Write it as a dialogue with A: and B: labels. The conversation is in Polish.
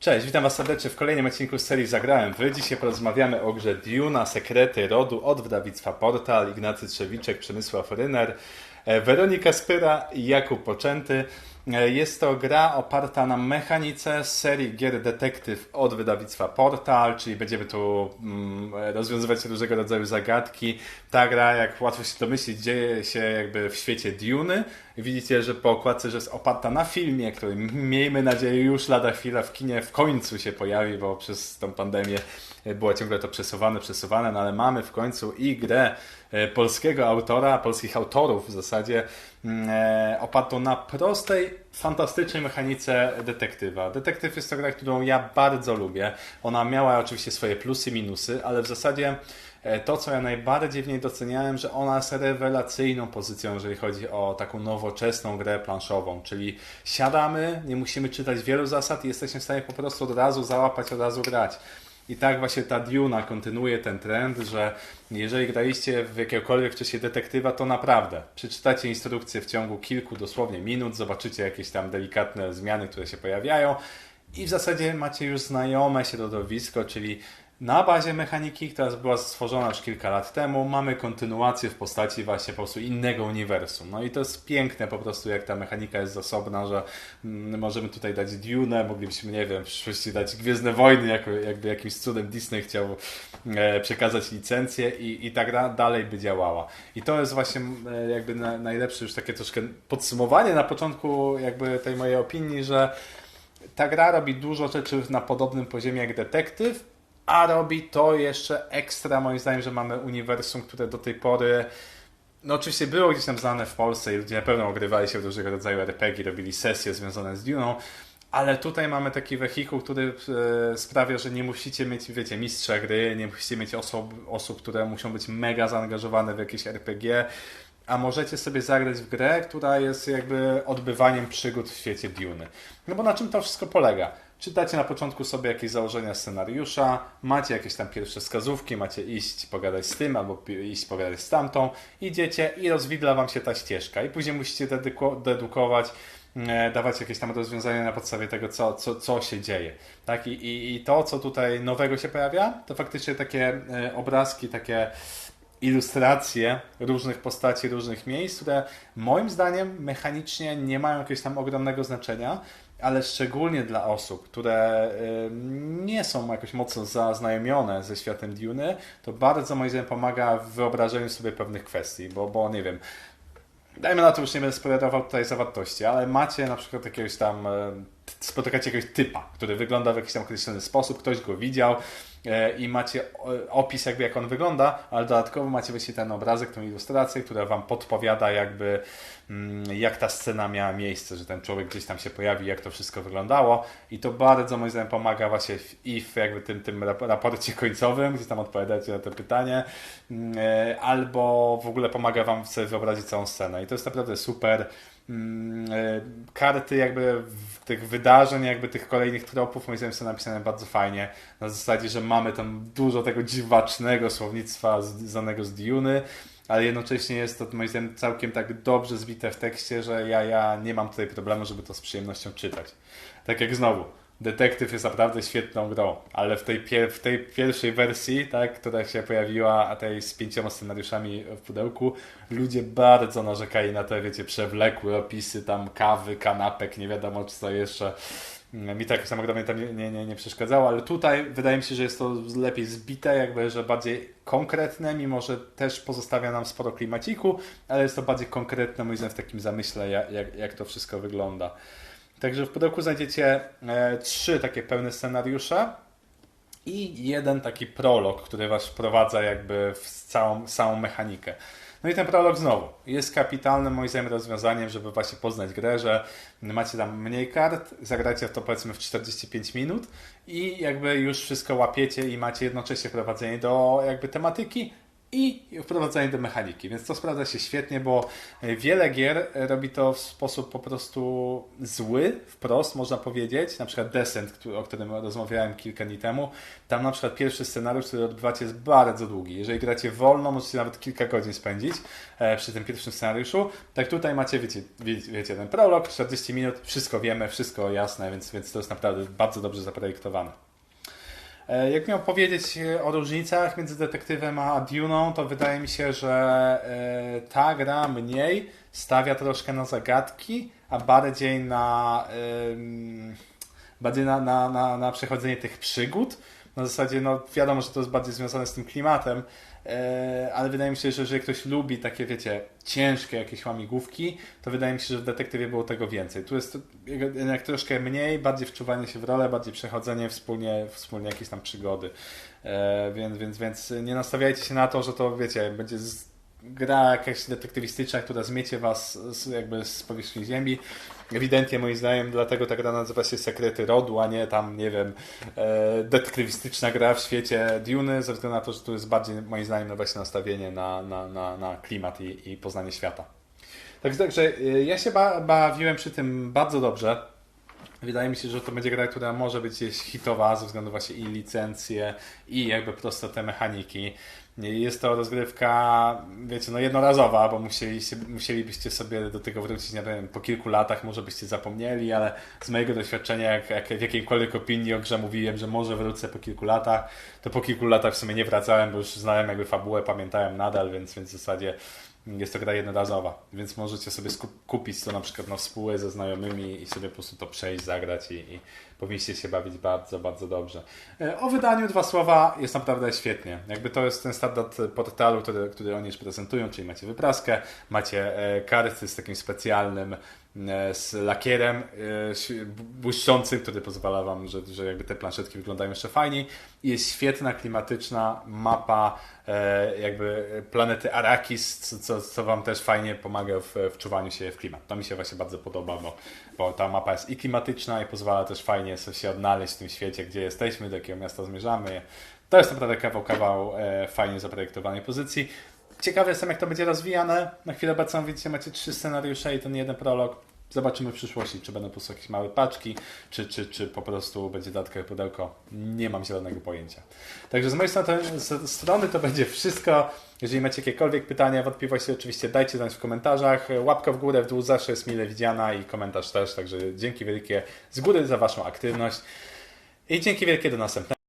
A: Cześć, witam Was serdecznie w kolejnym odcinku serii Zagrałem Wy. Dzisiaj porozmawiamy o grze Duna, Sekrety Rodu od wydawnictwa Portal, Ignacy Trzewiczek, Przemysław Ryner, e, Weronika Spyra i Jakub Poczęty. E, Jest to gra oparta na mechanice serii gier Detektyw od wydawnictwa Portal, czyli będziemy tu mm, rozwiązywać różnego rodzaju zagadki. Ta gra, jak łatwo się domyślić, dzieje się jakby w świecie Duny. Widzicie, że po okładce, że jest oparta na filmie, który miejmy nadzieję już lada chwila w kinie w końcu się pojawi, bo przez tą pandemię było ciągle to przesuwane, przesuwane, no ale mamy w końcu i grę e, polskiego autora, polskich autorów w zasadzie, e, opartą na prostej, fantastycznej mechanice detektywa. Detektyw jest to gra, którą ja bardzo lubię. Ona miała oczywiście swoje plusy, minusy, ale w zasadzie e, to, co ja najbardziej w niej doceniałem, że ona jest rewelacyjną pozycją, jeżeli chodzi o taką nowoczesną grę planszową, czyli siadamy, nie musimy czytać wielu zasad i jesteśmy w stanie po prostu od razu załapać, od razu grać. I tak właśnie ta Duna kontynuuje ten trend, że jeżeli graliście w jakiegokolwiek wcześniej detektywa, to naprawdę przeczytacie instrukcję w ciągu kilku dosłownie minut, zobaczycie jakieś tam delikatne zmiany, które się pojawiają i w zasadzie macie już znajome środowisko, czyli na bazie mechaniki, która była stworzona już kilka lat temu, mamy kontynuację w postaci właśnie po prostu innego uniwersum. No i to jest piękne po prostu, jak ta mechanika jest zasobna, że mm, możemy tutaj dać Dune, moglibyśmy, nie wiem, w przyszłości dać Gwiezdne Wojny, jako, jakby jakimś cudem Disney chciał e, przekazać licencję i, i ta gra dalej by działała. I to jest właśnie e, jakby na, najlepsze już takie troszkę podsumowanie na początku jakby tej mojej opinii, że ta gra robi dużo rzeczy na podobnym poziomie jak detektyw, a robi to jeszcze ekstra, moim zdaniem, że mamy uniwersum, które do tej pory. No oczywiście było gdzieś tam znane w Polsce i ludzie na pewno ogrywali się w różnego rodzaju RPG, robili sesje związane z Duną, ale tutaj mamy taki wehikuł, który e, sprawia, że nie musicie mieć, wiecie, mistrza gry, nie musicie mieć osób, osób, które muszą być mega zaangażowane w jakieś RPG, a możecie sobie zagrać w grę, która jest jakby odbywaniem przygód w świecie Duny. No bo na czym to wszystko polega? Czytacie na początku sobie jakieś założenia scenariusza, macie jakieś tam pierwsze wskazówki, macie iść pogadać z tym albo iść pogadać z tamtą, idziecie i rozwidla wam się ta ścieżka i później musicie dedyku- dedukować, e, dawać jakieś tam rozwiązania na podstawie tego, co, co, co się dzieje. Tak? I, i, I to, co tutaj nowego się pojawia, to faktycznie takie e, obrazki, takie ilustracje różnych postaci, różnych miejsc, które moim zdaniem mechanicznie nie mają jakiegoś tam ogromnego znaczenia, ale szczególnie dla osób, które y, nie są jakoś mocno zaznajomione ze światem Duny, to bardzo moim zdaniem pomaga w wyobrażeniu sobie pewnych kwestii, bo, bo nie wiem, dajmy na to, już nie będę spoilerował tutaj zawartości, ale macie na przykład jakiegoś tam, y, spotykacie jakiegoś typa, który wygląda w jakiś tam określony sposób, ktoś go widział, i macie e, opis jakby jak on wygląda, ale dodatkowo macie właśnie ten obrazek, tą ilustrację, która wam podpowiada jakby mm, jak ta scena miała miejsce, że ten człowiek gdzieś tam się pojawi, jak to wszystko wyglądało. I to bardzo moim zdaniem pomaga właśnie w, i w jakby tym, tym rap- raporcie końcowym, gdzie tam odpowiadacie na to pytanie, mm, e, albo w ogóle pomaga wam sobie wyobrazić całą scenę. I to jest naprawdę super e, karty jakby tych wydarzeń, jakby tych kolejnych tropów, moim zdaniem są napisane bardzo fajnie. Na zasadzie, że mamy tam dużo tego dziwacznego słownictwa znanego z Duny, ale jednocześnie jest to moim zdaniem całkiem tak dobrze zbite w tekście, że ja, ja nie mam tutaj problemu, żeby to z przyjemnością czytać. Tak jak znowu, Detektyw jest naprawdę świetną grą, ale w tej, pier- w tej pierwszej wersji, tak, która się pojawiła, a tej z pięcioma scenariuszami w pudełku, ludzie bardzo narzekali na te, wiecie, przewlekłe opisy tam kawy, kanapek, nie wiadomo co jeszcze. Mi tak samo gra tam nie, nie, nie, przeszkadzało, ale tutaj wydaje mi się, że jest to lepiej zbite, jakby, że bardziej konkretne, mimo że też pozostawia nam sporo klimaciku, ale jest to bardziej konkretne, moim zdaniem, w takim zamyśle, jak, jak to wszystko wygląda. Także w pudełku znajdziecie e, trzy takie pełne scenariusze i jeden taki prolog, który was wprowadza jakby w całą, całą mechanikę. No i ten prolog znowu jest kapitalnym moim zdaniem rozwiązaniem, żeby właśnie poznać grę, że macie tam mniej kart, zagracie w to powiedzmy w 45 minut i jakby już wszystko łapiecie i macie jednocześnie prowadzenie do jakby tematyki i wprowadzanie do mechaniki, więc to sprawdza się świetnie, bo wiele gier robi to w sposób po prostu zły, wprost można powiedzieć, na przykład Descent, o którym rozmawiałem kilka dni temu, tam na przykład pierwszy scenariusz, który odbywacie jest bardzo długi, jeżeli gracie wolno, możecie nawet kilka godzin spędzić e, przy tym pierwszym scenariuszu, tak tutaj macie, wiecie, wie, wiecie ten prolog, 40 minut, wszystko wiemy, wszystko jasne, więc, więc to jest naprawdę bardzo dobrze zaprojektowane. E, Jak miał powiedzieć e, o różnicach między detektywem a Duną, to wydaje mi się, że e, ta gra mniej stawia troszkę na zagadki, a bardziej na bardziej na, na, na, na przechodzenie tych przygód. Na zasadzie, no wiadomo, że to jest bardziej związane z tym klimatem, ale wydaje mi się, że jeżeli ktoś lubi takie, wiecie, ciężkie jakieś łamigłówki, to wydaje mi się, że w detektywie było tego więcej. Tu jest jednak troszkę mniej, bardziej wczuwanie się w rolę, bardziej przechodzenie wspólnie, wspólnie jakieś tam przygody. E, więc, więc, więc nie nastawiajcie się na to, że to, wiecie, będzie gra jakaś detektywistyczna, która zmiecie was z, jakby z powierzchni ziemi. Ewidentnie moim zdaniem dlatego ta gra nazywa się Sekrety Rodu, a nie tam, nie wiem, e, detektywistyczna gra w świecie Duny, ze względu na to, że tu jest bardziej moim zdaniem no właśnie nastawienie na, na, na, na klimat i, i poznanie świata. Także, także e, ja się ba, bawiłem przy tym bardzo dobrze. Wydaje mi się, że to będzie gra, która może być hitowa ze względu właśnie i licencje i jakby prosto te mechaniki. Jest to rozgrywka, wiecie, no jednorazowa, bo musieliście, musielibyście sobie do tego wrócić, nie wiem, po kilku latach może byście zapomnieli, ale z mojego doświadczenia, jak, jak w jakiejkolwiek opinii o grze mówiłem, że może wrócę po kilku latach, to po kilku latach w sumie nie wracałem, bo już znałem jakby fabułę, pamiętałem nadal, więc, więc w zasadzie jest to gra jednorazowa, więc możecie sobie skup- kupić to na przykład na współę ze znajomymi i sobie po prostu to przejść, zagrać i, i powinniście się bawić bardzo, bardzo dobrze. E, O wydaniu dwa słowa jest naprawdę świetnie. Jakby to jest ten standard portalu, który, który oni już prezentują, czyli macie wypraskę, macie e, karty z takim specjalnym z lakierem e, błyszczącym, który pozwala wam, że, że jakby te planszetki wyglądają jeszcze fajniej. Jest świetna, klimatyczna mapa e, jakby planety Arrakis, co, co, wam też fajnie pomaga w wczuwaniu się w klimat. To mi się właśnie bardzo podoba, bo, bo ta mapa jest i klimatyczna i pozwala też fajnie sobie się odnaleźć w tym świecie, gdzie jesteśmy, do jakiego miasta zmierzamy. To jest naprawdę kawał, kawał e, fajnie zaprojektowanej pozycji. Ciekawy jestem, jak to będzie rozwijane. Na chwilę obecną widzicie, macie trzy scenariusze i ten jeden prolog. Zobaczymy w przyszłości, czy będą po prostu jakieś małe paczki, czy, czy, czy po prostu będzie dodatkowe pudełko. Nie mam zielonego pojęcia. Także z mojej strony, to będzie wszystko. Jeżeli macie jakiekolwiek pytania, wątpliwości, oczywiście dajcie znać w komentarzach. Łapka w górę, w dół zawsze jest mile widziana i komentarz też. Także dzięki wielkie z góry za Waszą aktywność. I dzięki wielkie do następnego.